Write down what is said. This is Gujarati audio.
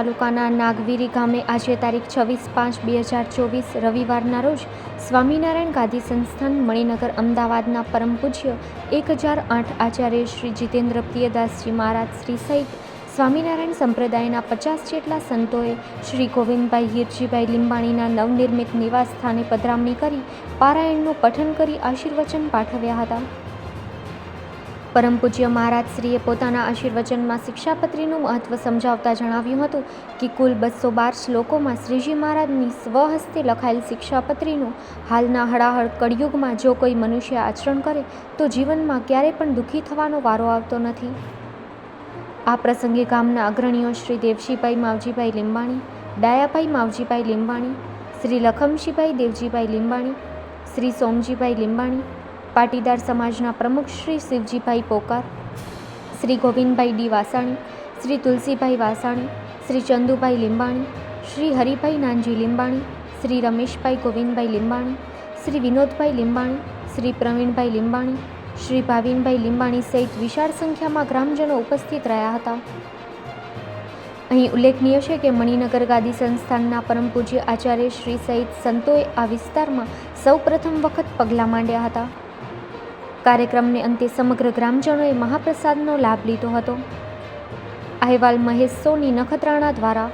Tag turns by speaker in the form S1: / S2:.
S1: તાલુકાના નાગવીરી ગામે આજે તારીખ છવ્વીસ પાંચ બે હજાર ચોવીસ રવિવારના રોજ સ્વામિનારાયણ ગાદી સંસ્થાન મણિનગર અમદાવાદના પરમ પૂજ્ય એક હજાર આઠ આચાર્ય શ્રી જીતેન્દ્ર પ્રિયદાસજી મહારાજ શ્રી સહિત સ્વામિનારાયણ સંપ્રદાયના પચાસ જેટલા સંતોએ શ્રી ગોવિંદભાઈ હિરજીભાઈ લીંબાણીના નવનિર્મિત નિવાસ સ્થાને પધરામણી કરી પારાયણનું પઠન કરી આશીર્વચન પાઠવ્યા હતા. પરમ પૂજ્ય મહારાજશ્રીએ પોતાના આશીર્વચનમાં શિક્ષાપત્રીનું મહત્ત્વ સમજાવતા જણાવ્યું હતું કે કુલ બસો બાર શ્લોકોમાં શ્રીજી મહારાજની સ્વહસ્તે લખાયેલ શિક્ષાપત્રીનું હાલના હળાહળ કળિયુગમાં જો કોઈ મનુષ્ય આચરણ કરે, તો જીવનમાં ક્યારેય પણ દુઃખી થવાનો વારો આવતો નથી. આ પ્રસંગે ગામના અગ્રણીઓ શ્રી દેવશીભાઈ માવજીભાઈ લીંબાણી, ડાયાભાઈ માવજીભાઈ લીંબાણી, શ્રી લખમશીભાઈ દેવજીભાઈ લીંબાણી, શ્રી સોમજીભાઈ લીંબાણી પાટીદાર સમાજના પ્રમુખ શ્રી શિવજીભાઈ પોકાર, શ્રી ગોવિંદભાઈ ડી વાસાણી, શ્રી તુલસીભાઈ વાસાણી, શ્રી ચંદુભાઈ લીંબાણી, શ્રી હરિભાઈ નાનજી લીંબાણી, શ્રી રમેશભાઈ ગોવિંદભાઈ લીંબાણી, શ્રી વિનોદભાઈ લીંબાણી, શ્રી પ્રવીણભાઈ લીંબાણી, શ્રી ભાવિનભાઈ લીંબાણી સહિત વિશાળ સંખ્યામાં ગ્રામજનો ઉપસ્થિત રહ્યા હતા. અહીં ઉલ્લેખનીય છે કે મણિનગર ગાદી સંસ્થાનના પરમ પૂજ્ય આચાર્ય શ્રી સહિત સંતોએ આ વિસ્તારમાં સૌ પ્રથમ વખત પગલાં માંડ્યા હતા. કાર્યક્રમને અંતે સમગ્ર ગ્રામજનોએ મહાપ્રસાદનો લાભ લીધો હતો. અહેવાલ મહેશ સોની નખત્રાણા દ્વારા